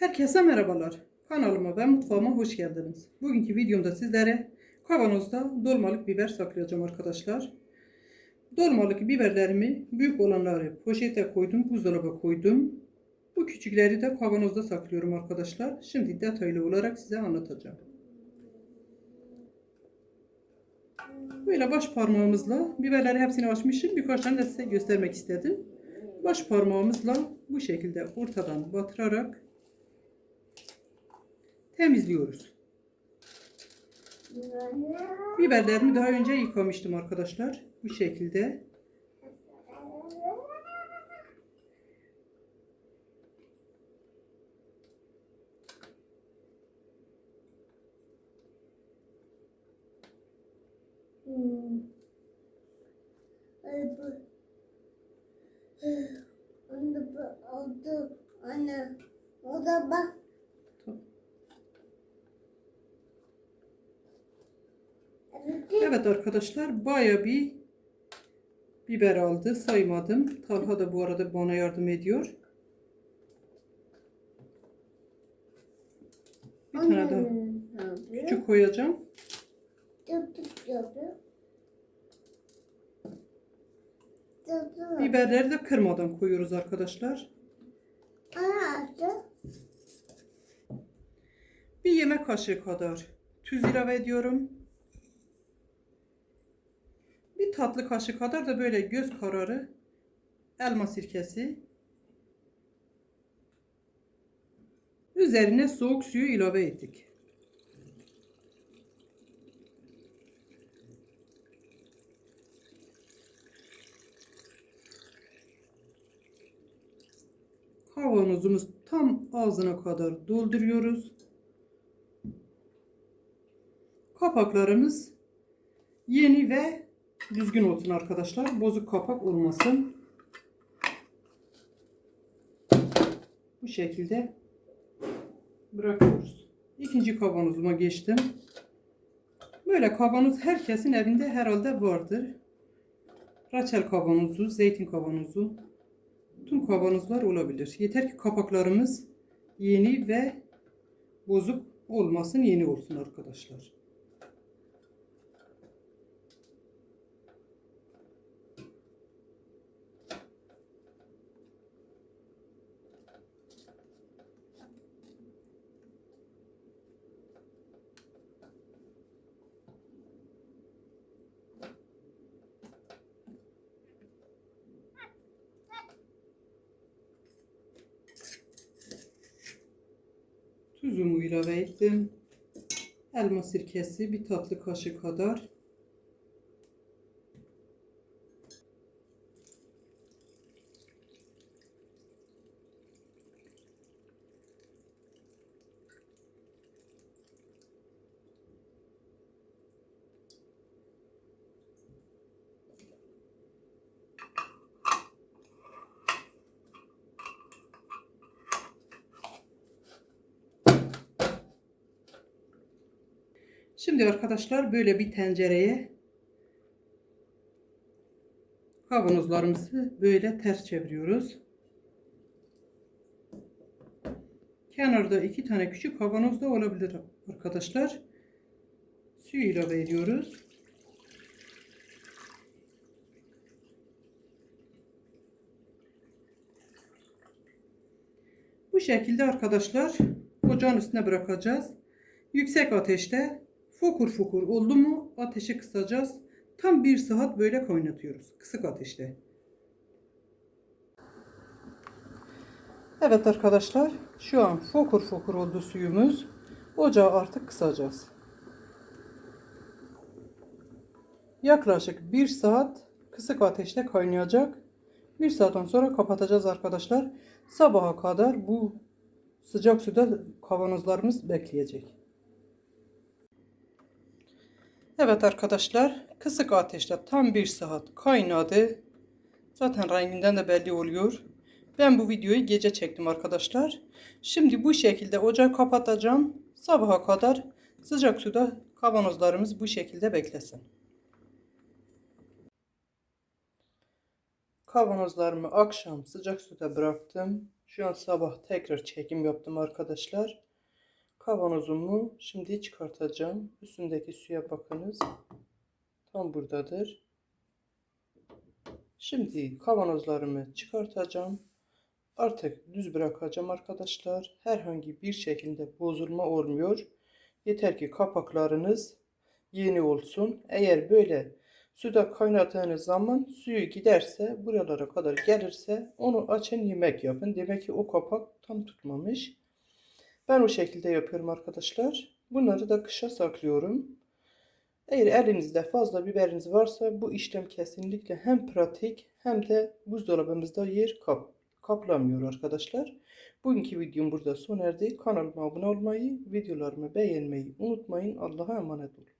Herkese merhabalar. Kanalıma ve mutfağıma hoş geldiniz. Bugünkü videomda sizlere kavanozda dolmalık biber saklayacağım arkadaşlar. Dolmalık biberlerimi büyük olanları poşete koydum, buzdolaba koydum. Bu küçükleri de kavanozda saklıyorum arkadaşlar. Şimdi detaylı olarak size anlatacağım. Böyle baş parmağımızla biberleri hepsini açmışım. Birkaç tane de size göstermek istedim. Baş parmağımızla bu şekilde ortadan batırarak temizliyoruz. Biberlerimi daha önce yıkamıştım arkadaşlar. Bu şekilde. Hmm. Onu bu oldu. Ana. O da bak. Evet arkadaşlar baya bir biber aldı. Saymadım. Talha da bu arada bana yardım ediyor. Bir tane daha küçük koyacağım. Biberleri de kırmadan koyuyoruz arkadaşlar. Bir yemek kaşığı kadar tuz ilave ediyorum. Bir tatlı kaşığı kadar da böyle göz kararı elma sirkesi. Üzerine soğuk suyu ilave ettik. Kavanozumuz tam ağzına kadar dolduruyoruz. Kapaklarımız yeni ve düzgün olsun arkadaşlar. Bozuk kapak olmasın. Bu şekilde bırakıyoruz. İkinci kavanozuma geçtim. Böyle kavanoz herkesin evinde herhalde vardır. Raçel kavanozu, zeytin kavanozu, tüm kavanozlar olabilir. Yeter ki kapaklarımız yeni ve bozuk olmasın, yeni olsun arkadaşlar. Tuzumu ilave ettim. Elma sirkesi bir tatlı kaşık kadar. Şimdi arkadaşlar böyle bir tencereye kavanozlarımızı böyle ters çeviriyoruz. Kenarda iki tane küçük kavanoz da olabilir arkadaşlar. Suyu ilave ediyoruz. Bu şekilde arkadaşlar ocağın üstüne bırakacağız. Yüksek ateşte fokur fokur oldu mu ateşi kısacağız. Tam bir saat böyle kaynatıyoruz. Kısık ateşte. Evet arkadaşlar şu an fokur fokur oldu suyumuz. Ocağı artık kısacağız. Yaklaşık bir saat kısık ateşte kaynayacak. Bir saatten sonra kapatacağız arkadaşlar. Sabaha kadar bu sıcak suda kavanozlarımız bekleyecek. Evet arkadaşlar kısık ateşte tam bir saat kaynadı. Zaten renginden de belli oluyor. Ben bu videoyu gece çektim arkadaşlar. Şimdi bu şekilde ocağı kapatacağım. Sabaha kadar sıcak suda kavanozlarımız bu şekilde beklesin. Kavanozlarımı akşam sıcak suda bıraktım. Şu an sabah tekrar çekim yaptım arkadaşlar. Kavanozumu şimdi çıkartacağım. Üstündeki suya bakınız. Tam buradadır. Şimdi kavanozlarımı çıkartacağım. Artık düz bırakacağım arkadaşlar. Herhangi bir şekilde bozulma olmuyor. Yeter ki kapaklarınız yeni olsun. Eğer böyle suda kaynattığınız zaman suyu giderse buralara kadar gelirse onu açın yemek yapın. Demek ki o kapak tam tutmamış. Ben o şekilde yapıyorum arkadaşlar. Bunları da kışa saklıyorum. Eğer elinizde fazla biberiniz varsa bu işlem kesinlikle hem pratik hem de buzdolabımızda yer kap kaplamıyor arkadaşlar. Bugünkü videom burada sona erdi. Kanalıma abone olmayı, videolarımı beğenmeyi unutmayın. Allah'a emanet olun.